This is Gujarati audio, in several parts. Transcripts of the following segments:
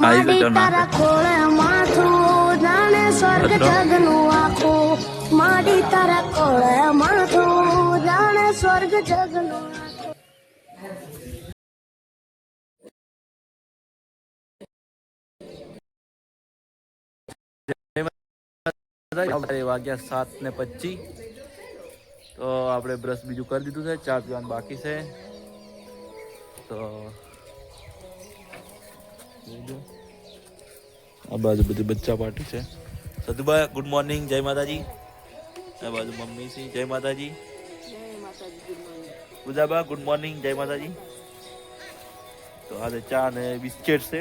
આવી ગયો તારા ખોળે માથું જાણે સ્વર્ગ જગનું આખું. માડી તારા ખોળે માથું જાણે સ્વર્ગ જગનું વાગ્યા સાત ને પચી તો આપણે બ્રશ બીજું કરી દીધું છે. ચા પીવાનું બાકી છે. તો. આ બાજુ બધી બચ્ચા પાર્ટી છે. સદુભાઈ ગુડ મોર્નિંગ જય માતાજી. આ બાજુ મમ્મી છે જય માતાજી. પૂજાબા ગુડ મોર્નિંગ જય માતાજી. તો આજે ચા અને બિસ્કેટ છે.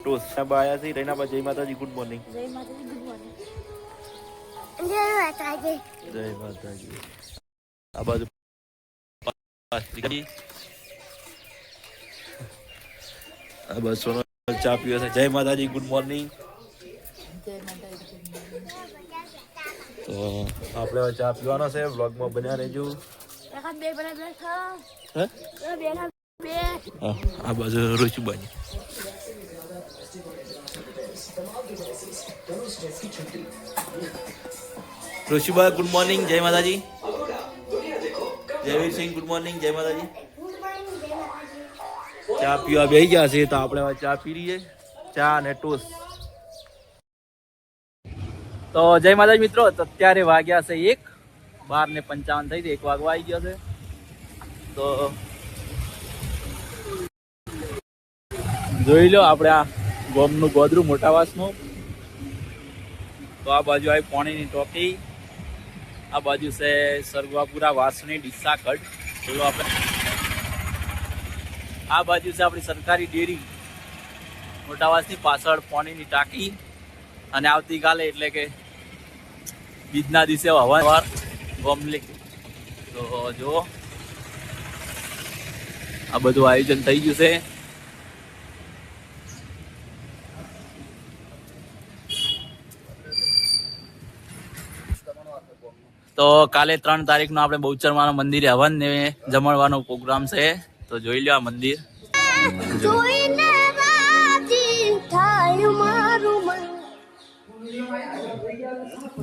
ટોસ્ટ બા આયા છે રૈનાબા જય માતાજી ગુડ મોર્નિંગ જય માતાજી જય માતાજી. જય માતાજી. આ બાજુ સોનલ ચા પીવે છે. જય માતાજી ગુડ મોર્નિંગ. તો આપણે ચા પીવાનો છે. વ્લોગમાં બન્યા રહેજો. આ બાજુ રુચિ બની. ઋષિભાઈ ગુડ મોર્નિંગ. જય માતાજી. Jayvir Singh good morning. જય માતાજી. ચા પીવા બેસી ગયા છે તો આપણે ચા પી લઈએ. ચા અને ટોસ. તો જય માતાજી મિત્રો, તો અત્યારે વાગ્યા છે એક. બાર ને પંચાવન થઈ છે, એક વાગવા આવી ગયો છે. તો જોઈ લો આપણે આ ગોમનું ગોદરું મોટાવાસનું તો આ બાજુ આવી પોણીની ટોકી આ બાજુ છે સરગવાપુરા વાસણી ડીસા કટ ચલો આપણે. આ બાજુ છે આપણી સરકારી ડેરી. મોટાવાસની પાછળ પાણીની ટાંકી. અને આવતીકાલે એટલે કે બીજના દિવસે હવાર ગોમલી. તો જો આ બધું આયોજન થઈ ગયું છે. તો કાલે ત્રણ તારીખનો આપણે બહુચરમાના મંદિરે હવન જમણવાનો પ્રોગ્રામ છે. તો જોઈ લો આ મંદિર.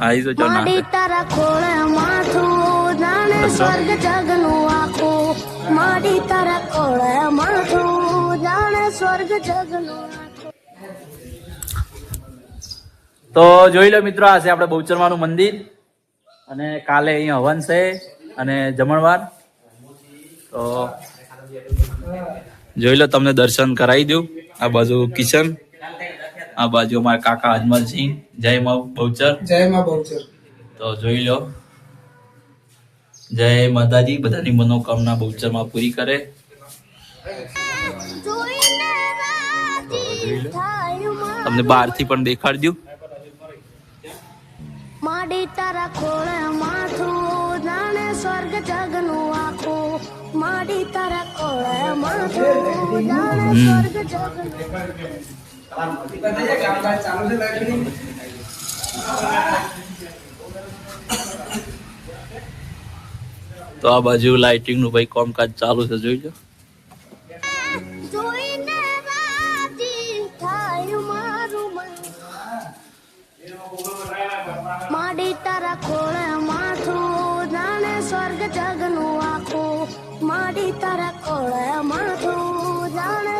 આવી તો જો માડી તારા ખોળે માથું જાણે સ્વર્ગ જગનું આખું. માડી તારા ખોળે માથું જાણે સ્વર્ગ જગનું તો જોઈ લો મિત્રો આ છે આપણે બહુચરમાનું મંદિર. અને કાલે અહીંયા હવન છે અને જમણવાર. તો જોઈ લો તમને દર્શન કરાવી દઉં. આ બાજુ કિશન આ બાજુ અમારા કાકા અજમલસિંહ જય મા બહુચર. જય મા બહુચર. તો જોઈ લો જય માતાજી બધાની મનોકામના બહુચરમાં પૂરી કરે. તમને બહાર બહારથી પણ દેખાડજો. માડી તારા ખોળે માથું જાણે સ્વર્ગ જગનું આખું. માડી તારા તો આ બાજુ લાઇટિંગનું ભાઈ કામકાજ ચાલુ છે, જોઈ લો. માડી તારા ખોળે માથું સ્વર્ગ જગનું આખું. માડી તારા